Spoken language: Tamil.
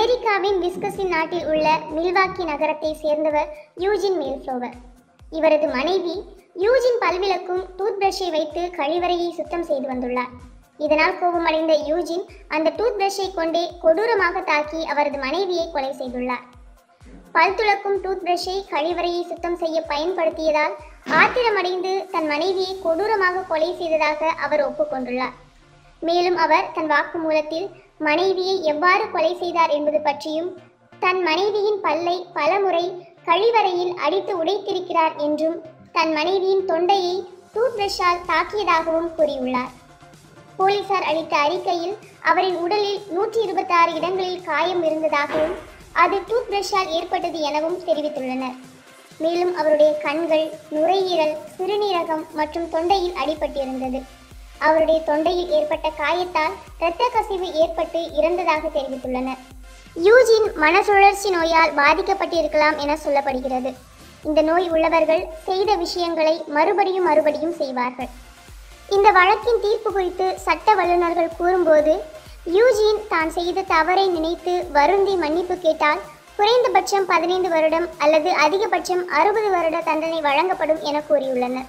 அமெரிக்காவின் விஸ்கசின் நாட்டில் உள்ள மில்வாக்கி நகரத்தை சேர்ந்தவர் யூஜின் மேல்ஃப்ளோவர் இவரது மனைவி யூஜின் பல்விளக்கும் டூத் பிரஷை வைத்து கழிவறையை சுத்தம் செய்து வந்துள்ளார். இதனால் கோபமடைந்த யூஜின் அந்த டூத் பிரஷை கொண்டே கொடூரமாக தாக்கி அவரது மனைவியை கொலை செய்துள்ளார். பல் துளக்கும் டூத் பிரஷை கழிவறையை சுத்தம் செய்ய பயன்படுத்தியதால் ஆத்திரமடைந்து தன் மனைவியை கொடூரமாக கொலை செய்ததாக அவர் ஒப்புக்கொண்டுள்ளார். மேலும் அவர் தன் வாக்குமூலத்தில் மனைவியை எவ்வாறு கொலை செய்தார் என்பது பற்றியும் தன் மனைவியின் பல்லை பலமுறை கழிவறையில் அடித்து உடைத்திருக்கிறார் என்றும் தன் மனைவியின் தொண்டையை டூத் பிரஷால் தாக்கியதாகவும் கூறியுள்ளார். போலீசார் அளித்த அறிக்கையில் அவரின் உடலில் நூற்றி இருபத்தாறு இடங்களில் காயம் இருந்ததாகவும் அது டூத் பிரஷால் ஏற்பட்டது எனவும் தெரிவித்துள்ளனர். மேலும் அவருடைய கண்கள் நுரையீரல் சிறுநீரகம் மற்றும் தொண்டையில் அடிபட்டிருந்தது. அவருடைய தொண்டையில் ஏற்பட்ட காயத்தால் இரத்த கசிவு ஏற்பட்டு இறந்ததாக தெரிவித்துள்ளனர். யூஜின் மனசுழற்சி நோயால் பாதிக்கப்பட்டிருக்கலாம் என சொல்லப்படுகிறது. இந்த நோய் உள்ளவர்கள் செய்த விஷயங்களை மறுபடியும் மறுபடியும் செய்வார்கள். இந்த வழக்கின் தீர்ப்பு குறித்து சட்ட வல்லுநர்கள் கூறும்போது யூஜின் தான் செய்த தவறை நினைத்து வருந்தி மன்னிப்பு கேட்டால் குறைந்தபட்சம் பதினைந்து வருடம் அல்லது அதிகபட்சம் அறுபது வருட தண்டனை வழங்கப்படும் என கூறியுள்ளனர்.